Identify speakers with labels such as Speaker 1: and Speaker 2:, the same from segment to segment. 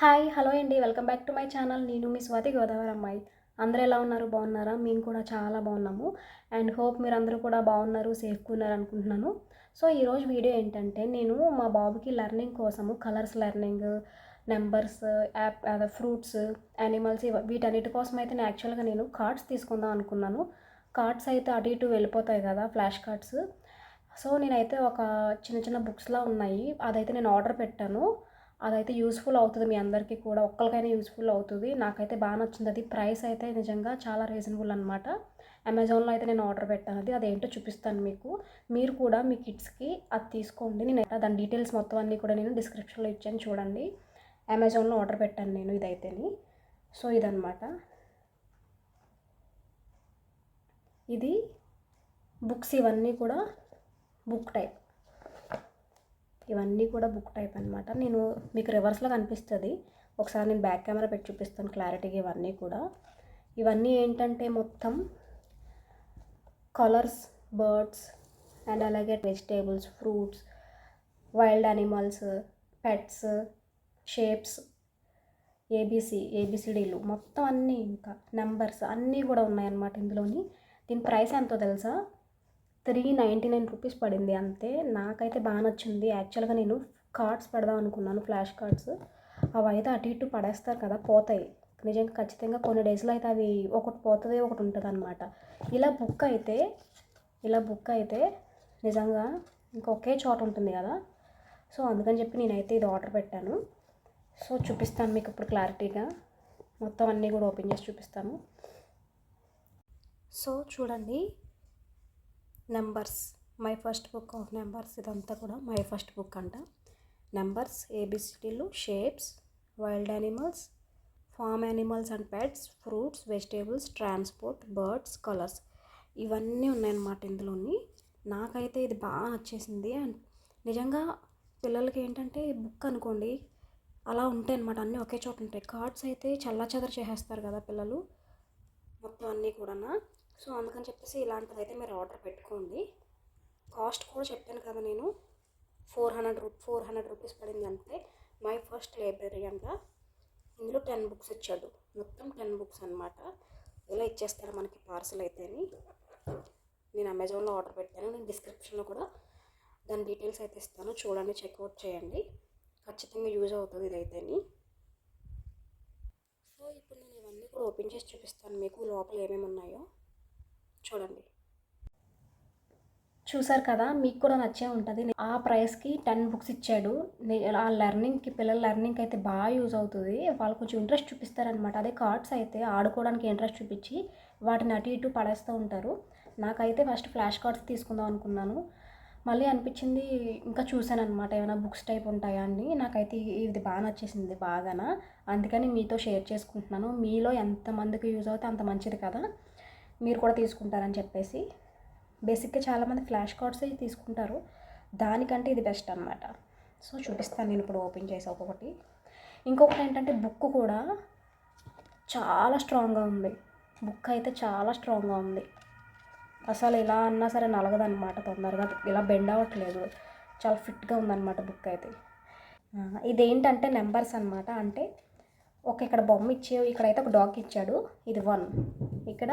Speaker 1: Hi hello అండి. Welcome back to my channel. నేను మీ స్వాతి గోదావరి అమ్మాయి. అందరూ ఎలా ఉన్నారు? బాగున్నారా? మేము కూడా చాలా బాగున్నాము. అండ్ హోప్ మీరు అందరూ కూడా బాగున్నారు సేఫ్గా ఉన్నారు అనుకుంటున్నాను. సో ఈరోజు వీడియో ఏంటంటే నేను మా బాబుకి లెర్నింగ్ కోసము కలర్స్ లెర్నింగ్ నెంబర్స్ యాప్ అదే ఫ్రూట్స్ యానిమల్స్ వీటన్నిటి కోసం అయితే నేను యాక్చువల్గా నేను కార్డ్స్ తీసుకుందాం అనుకున్నాను. కార్డ్స్ అయితే అటు ఇటు వెళ్ళిపోతాయి కదా ఫ్లాష్ కార్డ్స్. సో నేనైతే ఒక చిన్న చిన్న బుక్స్లా ఉన్నాయి. అదైతే నేను ఆర్డర్ పెట్టాను. అదైతే యూస్ఫుల్ అవుతుంది మీ అందరికీ కూడా. ఒక్కరికైనా యూస్ఫుల్ అవుతుంది. నాకైతే బాగా నచ్చింది. అది ప్రైస్ అయితే నిజంగా చాలా రీజనబుల్ అనమాట అమెజాన్లో అయితే నేను ఆర్డర్ పెట్టాను. అది అదేంటో చూపిస్తాను మీకు. మీరు కూడా మీ కిడ్స్కి అది తీసుకోండి. నేను దాని డీటెయిల్స్ మొత్తం అన్నీ కూడా నేను డిస్క్రిప్షన్లో ఇచ్చాను చూడండి. అమెజాన్లో ఆర్డర్ పెట్టాను నేను ఇదైతేని. సో ఇదనమాట ఇది బుక్స్ ఇవన్నీ కూడా బుక్ టైప్. ఇవన్నీ కూడా బుక్ టైప్ అనమాట నేను మీకు రివర్స్లో కనిపిస్తుంది. ఒకసారి నేను బ్యాక్ కెమెరా పెట్టి చూపిస్తాను క్లారిటీగా ఇవన్నీ కూడా. ఇవన్నీ ఏంటంటే మొత్తం కలర్స్ బర్డ్స్ అండ్ అలాగే vegetables fruits wild animals pets shapes ABC ఏబిసిడీలు మొత్తం అన్నీ ఇంకా నెంబర్స్ అన్నీ కూడా ఉన్నాయన్నమాట ఇందులోని. దీని ప్రైస్ ఎంతో తెలుసా? త్రీ నైంటీ నైన్ రూపీస్ పడింది అంతే. నాకైతే బాగా నచ్చింది. యాక్చువల్గా నేను కార్డ్స్ పెడదాం అనుకున్నాను ఫ్లాష్ కార్డ్స్. అవి అయితే అటు ఇటు పడేస్తారు కదా పోతాయి. నిజంగా ఖచ్చితంగా కొన్ని డేస్లో అయితే అవి ఒకటి పోతుంది ఒకటి ఉంటుంది అనమాట ఇలా బుక్ అయితే ఇలా బుక్ అయితే నిజంగా ఇంకొకే చోట ఉంటుంది కదా. సో అందుకని చెప్పి నేనైతే ఇది ఆర్డర్ పెట్టాను. సో చూపిస్తాను మీకు ఇప్పుడు క్లారిటీగా. మొత్తం అన్నీ కూడా ఓపెన్ చేసి చూపిస్తాను. సో చూడండి. Numbers. My first book of numbers ఇదంతా కూడా మై ఫస్ట్ బుక్ అంట. Numbers ఏబిసిటీలు shapes wild animals farm animals and pets fruits vegetables transport birds colours. ఇవన్నీ ఉన్నాయన్నమాట ఇందులోని. నాకైతే ఇది బాగా నచ్చేసింది అండ్ నిజంగా పిల్లలకి ఏంటంటే బుక్ అనుకోండి అలా ఉంటాయి అనమాట అన్నీ ఒకే చోట ఉంటాయి. కార్డ్స్ అయితే చల్ల చేసేస్తారు కదా పిల్లలు. మొత్తం అన్నీ కూడా సో అందుకని చెప్పేసి ఇలాంటిది అయితే మీరు ఆర్డర్ పెట్టుకోండి. కాస్ట్ కూడా చెప్పాను కదా నేను. ఫోర్ హండ్రెడ్ రూ ఫోర్ హండ్రెడ్ రూపీస్ పడింది అంతే. మై ఫస్ట్ లైబ్రరీ అంట. ఇందులో టెన్ బుక్స్ ఇచ్చాడు. మొత్తం టెన్ బుక్స్ అనమాట ఇలా ఇచ్చేస్తారు మనకి పార్సల్ అయితేని. నేను అమెజాన్లో ఆర్డర్ పెట్టాను. నేను డిస్క్రిప్షన్లో కూడా దాని డీటెయిల్స్ అయితే ఇస్తాను. చూడండి చెక్అవుట్ చేయండి. ఖచ్చితంగా యూజ్ అవుతుంది ఇదైతేని. సో ఇప్పుడు నేను ఇవన్నీ కూడా ఓపెన్ చేసి చూపిస్తాను మీకు లోపల ఏమేమి ఉన్నాయో. చూడండి. చూసారు కదా మీకు కూడా నచ్చే ఉంటుంది. ఆ ప్రైస్కి టెన్ బుక్స్ ఇచ్చాడు. ఆ లెర్నింగ్కి పిల్లల లెర్నింగ్కి అయితే బాగా యూజ్ అవుతుంది. వాళ్ళు కొంచెం ఇంట్రెస్ట్ చూపిస్తారనమాట అదే కార్డ్స్ అయితే ఆడుకోవడానికి ఇంట్రెస్ట్ చూపించి వాటిని అటు ఇటు పడేస్తూ ఉంటారు. నాకైతే ఫస్ట్ ఫ్లాష్ కార్డ్స్ తీసుకుందాం అనుకున్నాను. మళ్ళీ అనిపించింది ఇంకా చూశాను అనమాట ఏమైనా బుక్స్ టైప్ ఉంటాయా అని. నాకైతే ఇది బాగా నచ్చేసింది బాగానా. అందుకని మీతో షేర్ చేసుకుంటున్నాను. మీలో ఎంతమందికి యూజ్ అవుతే అంత మంచిది కదా. మీరు కూడా తీసుకుంటారని చెప్పేసి. బేసిక్గా చాలామంది ఫ్లాష్ కార్డ్స్ తీసుకుంటారు. దానికంటే ఇది బెస్ట్ అనమాట సో చూపిస్తాను నేను ఇప్పుడు ఓపెన్ చేసి ఒక్కొక్కటి. ఇంకొకటి ఏంటంటే బుక్ కూడా చాలా స్ట్రాంగ్గా ఉంది. బుక్ అయితే చాలా స్ట్రాంగ్గా ఉంది. అసలు ఇలా అన్నా సరే నలగదనమాట తొందరగా. ఇలా బెండ్ అవ్వట్లేదు. చాలా ఫిట్గా ఉందన్నమాట బుక్ అయితే. ఇదేంటంటే నెంబర్స్ అనమాట అంటే ఒక ఇక్కడ బొమ్మ ఇచ్చే ఇక్కడైతే ఒక డాగ్ ఇచ్చాడు. ఇది వన్. ఇక్కడ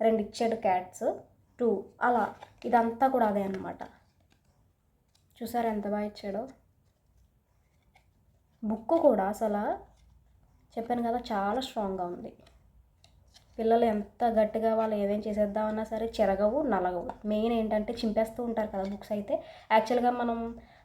Speaker 1: రెండు ఇచ్చాడు క్యాట్స్ టూ అలా. ఇదంతా కూడా అదే అనమాట చూసారు ఎంత బాగా ఇచ్చాడో? బుక్ కూడా అసలు చెప్పాను కదా చాలా స్ట్రాంగ్గా ఉంది. పిల్లలు ఎంత గట్టిగా వాళ్ళు ఏదేం చేసేద్దామన్నా సరే చెరగవు నలగవు. మెయిన్ ఏంటంటే చింపేస్తూ ఉంటారు కదా బుక్స్ అయితే. యాక్చువల్గా మనం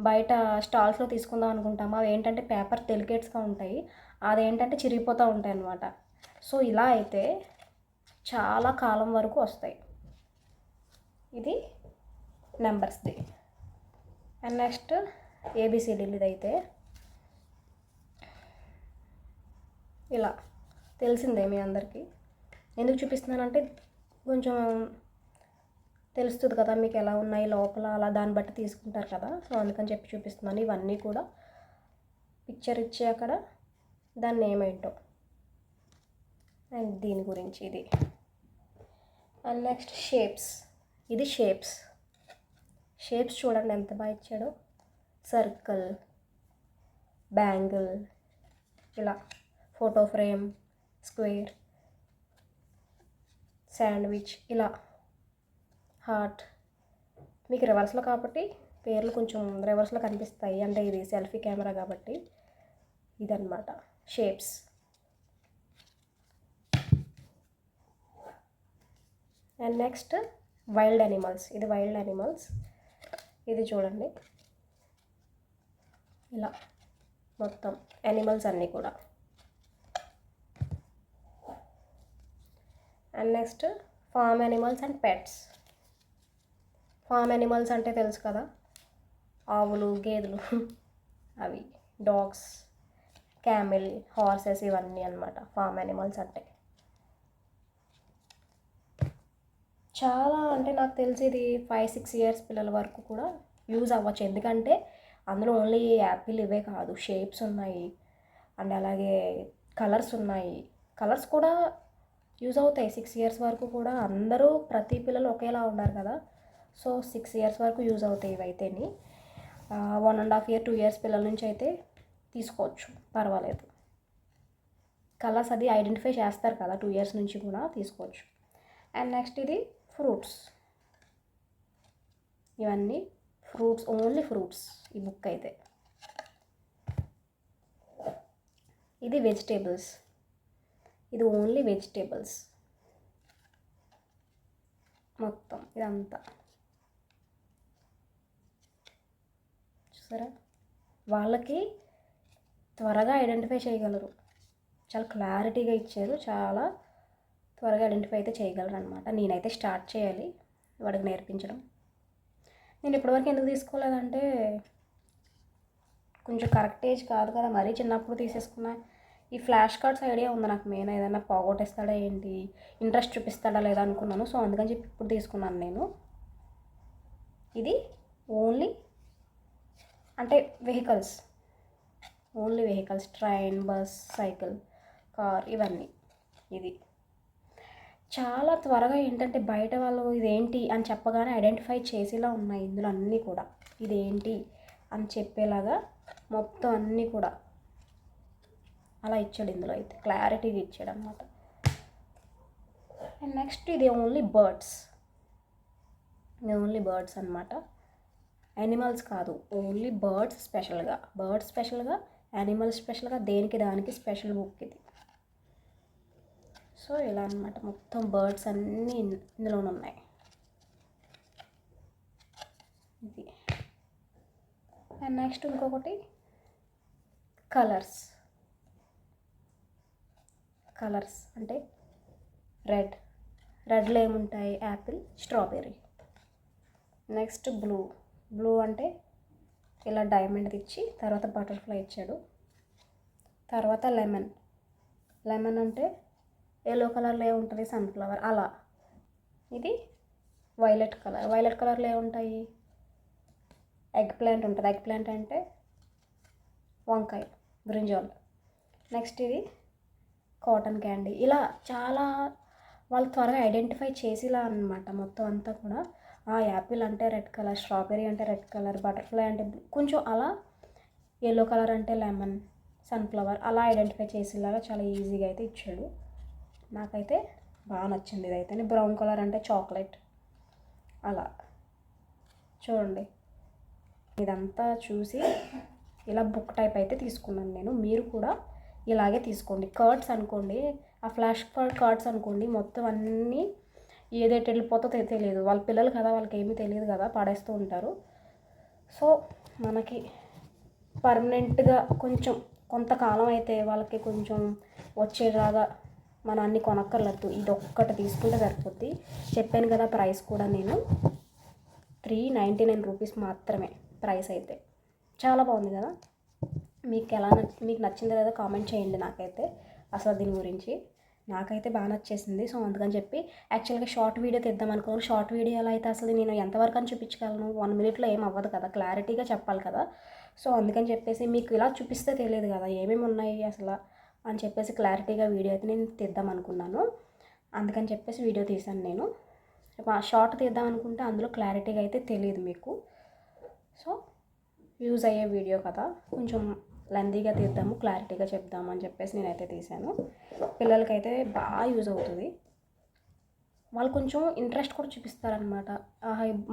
Speaker 1: బయట స్టాల్స్లో తీసుకుందాం అనుకుంటాము అవి ఏంటంటే పేపర్ టెలికేట్స్గా ఉంటాయి. అదేంటంటే చిరిగిపోతూ ఉంటాయి అన్నమాట సో ఇలా అయితే చాలా కాలం వరకు వస్తాయి. ఇది నెంబర్స్ది అండ్ నెక్స్ట్ ఏబిసిడీలది అయితే ఇలా తెలిసిందే మీ అందరికీ. ఎందుకు చూపిస్తున్నానంటే కొంచెం తెలుస్తుంది కదా మీకు ఎలా ఉన్నాయి లోపల అలా దాన్ని బట్టి తీసుకుంటారు కదా. సో అందుకని చెప్పి చూపిస్తున్నాను. ఇవన్నీ కూడా పిక్చర్ ఇచ్చే అక్కడ దాన్ని ఏమేంటో అండ్ దీని గురించి ఇది. And next shapes. ఇది షేప్స్. షేప్స్ చూడండి ఎంత బాగా ఇచ్చాడో. సర్కిల్ బ్యాంగిల్ ఇలా ఫోటో ఫ్రేమ్ స్క్వేర్ శాండ్విచ్ ఇలా హార్ట్. మీకు రివర్స్లో కాబట్టి పేర్లు కొంచెం రివర్స్లో కనిపిస్తాయి. అంటే ఇది సెల్ఫీ కెమెరా కాబట్టి ఇదన్నమాట. Shapes. And next wild animals ఇది వైల్డ్ అనిమల్స్ ఇది చూడండి. ఇలా మొత్తం యానిమల్స్ అన్నీ కూడా. And next farm animals and pets farm animals అంటే తెలుసు కదా? ఆవులు గేదెలు అవి డాగ్స్ క్యామెల్ హార్సెస్ ఇవన్నీ అనమాట ఫార్మ్ యానిమల్స్ అంటే. చాలా అంటే నాకు తెలిసి ఇది ఫైవ్ సిక్స్ ఇయర్స్ పిల్లల వరకు కూడా యూజ్ అవ్వచ్చు. ఎందుకంటే అందులో ఓన్లీ యాపిల్ ఇవే కాదు. షేప్స్ ఉన్నాయి. అండ్ అలాగే కలర్స్ ఉన్నాయి. కలర్స్ కూడా యూజ్ అవుతాయి. సిక్స్ ఇయర్స్ వరకు కూడా అందరూ ప్రతి పిల్లలు ఒకేలా ఉన్నారు కదా. సో సిక్స్ ఇయర్స్ వరకు యూజ్ అవుతాయి ఇవైతేని. One and half year two years పిల్లల నుంచి అయితే తీసుకోవచ్చు. పర్వాలేదు. కలర్స్ అది ఐడెంటిఫై చేస్తారు కదా. టూ ఇయర్స్ నుంచి కూడా తీసుకోవచ్చు. అండ్ నెక్స్ట్ ఇది ఫ్రూట్స్. ఇవన్నీ ఫ్రూట్స్ ఓన్లీ ఫ్రూట్స్ ఈ బుక్ అయితే. ఇది వెజిటేబుల్స్. ఇది ఓన్లీ వెజిటేబుల్స్. మొత్తం ఇదంతా. చూసారా? వాళ్ళకి త్వరగా ఐడెంటిఫై చేయగలరు. చాలా క్లారిటీగా ఇచ్చారు. చాలా త్వరగా ఐడెంటిఫై అయితే చేయగలరు అనమాట నేనైతే స్టార్ట్ చేయాలి వాడికి నేర్పించడం. నేను ఇప్పటివరకు ఎందుకు తీసుకోలేదంటే కొంచెం కరెక్ట్ ఏజ్ కాదు కదా మరీ చిన్నప్పుడు తీసేసుకున్నా ఈ ఫ్లాష్ కార్డ్స్ ఐడియా ఉంది నాకు మెయిన్. ఏదైనా పోగొట్టేస్తాడా ఏంటి? ఇంట్రెస్ట్ చూపిస్తాడా లేదా అనుకున్నాను. సో అందుకని చెప్పి ఇప్పుడు తీసుకున్నాను నేను. ఇది ఓన్లీ అంటే vehicles. Only vehicles train bus cycle car ఇవన్నీ. ఇది. చాలా త్వరగా ఏంటంటే బయట వాళ్ళు ఇదేంటి అని చెప్పగానే ఐడెంటిఫై చేసేలా ఉన్నాయి ఇందులో అన్నీ కూడా. ఇదేంటి అని చెప్పేలాగా మొత్తం అన్నీ కూడా. అలా ఇచ్చాడు ఇందులో అయితే. క్లారిటీగా ఇచ్చాడు అనమాట అండ్ నెక్స్ట్ ఇది ఓన్లీ బర్డ్స్ ఇది ఓన్లీ బర్డ్స్ అనమాట యానిమల్స్ కాదు. ఓన్లీ బర్డ్స్ స్పెషల్గా బర్డ్స్ స్పెషల్గా యానిమల్స్ స్పెషల్గా దేనికి దానికి స్పెషల్ బుక్ ఇది. సో ఇలా అనమాట మొత్తం బర్డ్స్ అన్నీ ఇందులోనే ఉన్నాయి. ఇది. అండ్ నెక్స్ట్ ఇంకొకటి కలర్స్. కలర్స్ అంటే రెడ్. రెడ్లో ఏముంటాయి? Apple strawberry. Next blue. Blue అంటే ఇలా డైమండ్ ఇచ్చి తర్వాత బటర్ఫ్లై ఇచ్చాడు. తర్వాత లెమన్. లెమన్ అంటే ఎల్లో కలర్లో ఏముంటుంది సన్ఫ్లవర్. అలా. ఇది వైలెట్ కలర్. వైలెట్ కలర్లో ఏముంటాయి ఎగ్ ప్లాంట్ ఉంటుంది. ఎగ్ ప్లాంట్ అంటే వంకాయ బ్రింజాల్. నెక్స్ట్ ఇది కాటన్ క్యాండీ. ఇలా చాలా వాళ్ళు త్వరగా ఐడెంటిఫై చేసేలా అనమాట మొత్తం అంతా కూడా. ఆ యాపిల్ అంటే రెడ్ కలర్ స్ట్రాబెర్రీ అంటే రెడ్ కలర్ బటర్ఫ్లై అంటే కొంచెం అలా ఎల్లో కలర్ అంటే లెమన్ సన్ఫ్లవర్ అలా ఐడెంటిఫై చేసేలాగా చాలా ఈజీగా అయితే ఇచ్చాడు. నాకైతే బాగా నచ్చింది ఇదైతే. బ్రౌన్ కలర్ అంటే చాక్లెట్. అలా. చూడండి. ఇదంతా చూసి ఇలా బుక్ టైప్ అయితే తీసుకున్నాను నేను. మీరు కూడా ఇలాగే తీసుకోండి. కర్డ్స్ అనుకోండి ఆ ఫ్లాష్ కార్డ్ కార్డ్స్ అనుకోండి మొత్తం అన్నీ ఏదైతే వెళ్ళిపోతుందో తెలియదు. వాళ్ళ పిల్లలు కదా వాళ్ళకి ఏమీ తెలియదు కదా పడేస్తూ ఉంటారు. సో మనకి పర్మనెంట్గా కొంచెం కొంతకాలం అయితే వాళ్ళకి కొంచెం వచ్చేలాగా మనం అన్ని కొనక్కర్లేదు. ఇది ఒక్కటి తీసుకుంటే సరిపోద్ది. చెప్పాను కదా ప్రైస్ కూడా నేను. త్రీ నైంటీ నైన్ రూపీస్ మాత్రమే ప్రైస్ అయితే. చాలా బాగుంది కదా? మీకు ఎలా మీకు నచ్చిందో లేదో కామెంట్ చేయండి నాకైతే. అసలు దీని గురించి. నాకైతే బాగా నచ్చేసింది. సో అందుకని చెప్పి యాక్చువల్గా షార్ట్ వీడియో తెద్దాం అనుకున్నాను. షార్ట్ వీడియోలో అయితే అసలు నేను ఎంతవరకు అని చూపించగలను? వన్ మినిట్లో ఏం అవ్వదు కదా. క్లారిటీగా చెప్పాలి కదా. సో అందుకని చెప్పేసి మీకు ఇలా చూపిస్తే తెలియదు కదా. ఏమేమి ఉన్నాయి అసలు? అని చెప్పేసి క్లారిటీగా వీడియో అయితే నేను తీద్దాం అనుకున్నాను. అందుకని చెప్పేసి వీడియో తీశాను నేను. షార్ట్ తీద్దాం అనుకుంటే అందులో క్లారిటీగా అయితే తెలియదు మీకు. సో యూజ్ అయ్యే వీడియో కదా. కొంచెం లెందీగా తీద్దాము క్లారిటీగా చెప్దాము అని చెప్పేసి నేనైతే తీశాను. పిల్లలకైతే బాగా యూజ్ అవుతుంది. వాళ్ళు కొంచెం ఇంట్రెస్ట్ కూడా చూపిస్తారనమాట.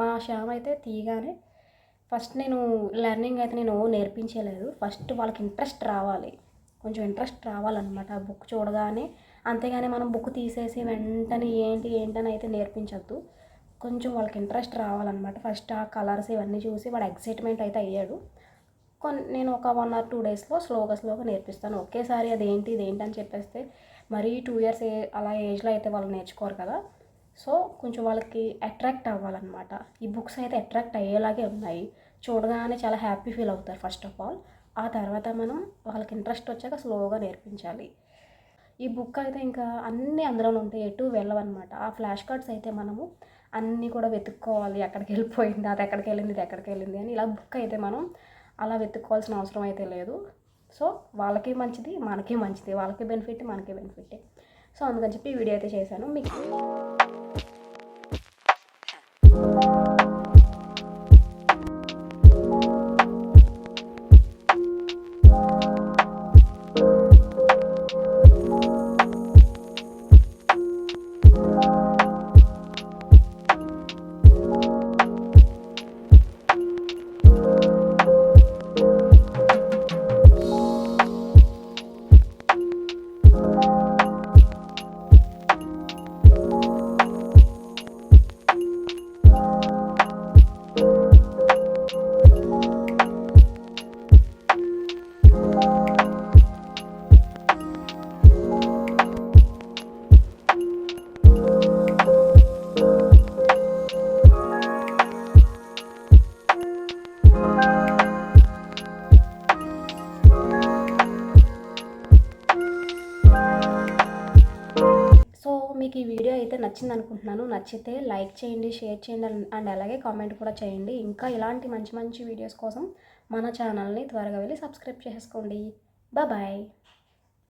Speaker 1: మా శ్యామ్ అయితే తీయగానే ఫస్ట్ నేను లెర్నింగ్ అయితే నేను నేర్పించలేదు. ఫస్ట్ వాళ్ళకి ఇంట్రెస్ట్ రావాలి. కొంచెం ఇంట్రెస్ట్ రావాలన్నమాట ఆ బుక్ చూడగానే. అంతేగాని మనం బుక్ తీసేసి వెంటనే ఏంటి ఏంటని అయితే నేర్పించద్దు. కొంచెం వాళ్ళకి ఇంట్రెస్ట్ రావాలన్నమాట. ఫస్ట్ ఆ కలర్స్ ఇవన్నీ చూసి వాడు ఎక్సైట్మెంట్ అయితే అయ్యాడు. కొన్ని నేను ఒక వన్ ఆర్ టూ డేస్లో స్లోగా స్లోగా నేర్పిస్తాను. ఒకేసారి అది ఏంటి ఇది ఏంటి అని చెప్పేస్తే మరీ టూ ఇయర్స్ ఏ అలా ఏజ్లో అయితే వాళ్ళు నేర్చుకోరు కదా. సో కొంచెం వాళ్ళకి అట్రాక్ట్ అవ్వాలన్నమాట. ఈ బుక్స్ అయితే అట్రాక్ట్ అయ్యేలాగే ఉన్నాయి. చూడగానే చాలా హ్యాపీ ఫీల్ అవుతారు ఫస్ట్ ఆఫ్ ఆల్. ఆ తర్వాత మనం వాళ్ళకి ఇంట్రెస్ట్ వచ్చాక స్లోగా నేర్పించాలి. ఈ బుక్ అయితే ఇంకా అన్నీ అందులోనే ఉంటాయి. ఎటు వెళ్ళవన్నమాట. ఆ ఫ్లాష్ కార్డ్స్ అయితే మనము అన్నీ కూడా వెతుక్కోవాలి. ఎక్కడికి వెళ్ళిపోయింది అది ఎక్కడికి వెళ్ళింది ఇది ఎక్కడికి వెళ్ళింది అని ఇలా బుక్ అయితే మనం అలా వెతుక్కోవాల్సిన అవసరం అయితే లేదు. సో వాళ్ళకి మంచిది మనకి మంచిది. వాళ్ళకి బెనిఫిట్ మనకి బెనిఫిట్. సో అందుకని చెప్పి ఈ వీడియో అయితే చేశాను. మీకు నచ్చింది అనుకుంటున్నాను నచ్చితే లైక్ చేయండి షేర్ చేయండి అండ్- అలాగే కామెంట్ కూడా చేయండి. ఇంకా ఇలాంటి మంచి మంచి వీడియోస్ కోసం మన ఛానల్ని త్వరగా వెళ్ళి సబ్స్క్రైబ్ చేసుకోండి. బాయ్